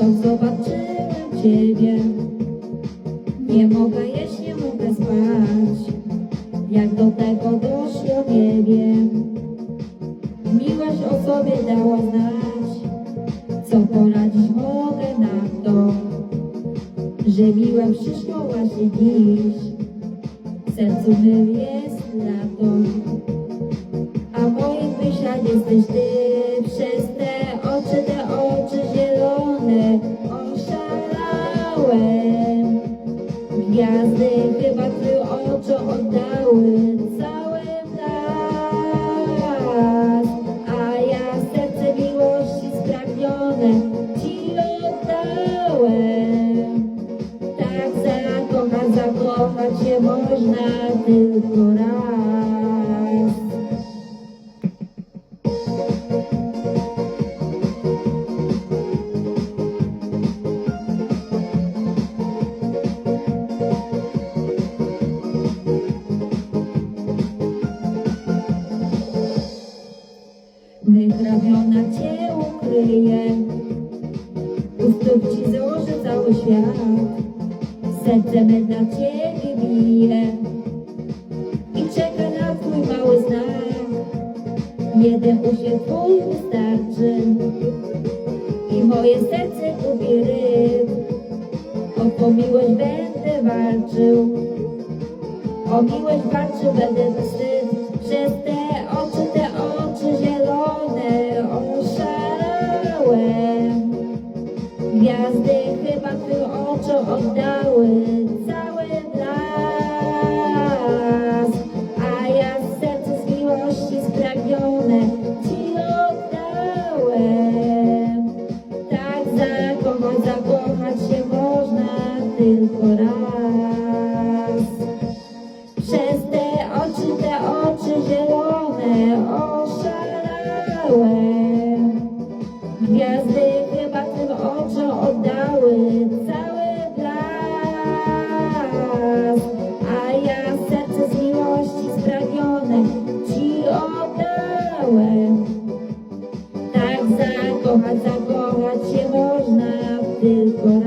Oto zobaczyłem Ciebie Nie mogę jeść, nie mogę spać. Jak do tego doszło, nie wiem. Miłość o sobie dała znać. Co poradzić mogę na to Że miłe przyszło właśnie dziś. W sercu mym jest lato a w moich myślach jesteś ty zakochać, zakochać się można tylko raz. Mych cię ukryje U stóp ci złożę cały świat Serce me dla ciebie bije I czeka na twój mały znak. Jeden uśmiech twój wystarczy. I moje serce gubi ryb O tą miłość będę walczył. O miłość walczył będę bez wstyd. Przez te oczy, te oczy zielone Oszalałem Gwiazdy chyba twoje oczy oddały zakochać, się można tylko raz. Przez te oczy, te oczy zielone oszalałem Gwiazdy do.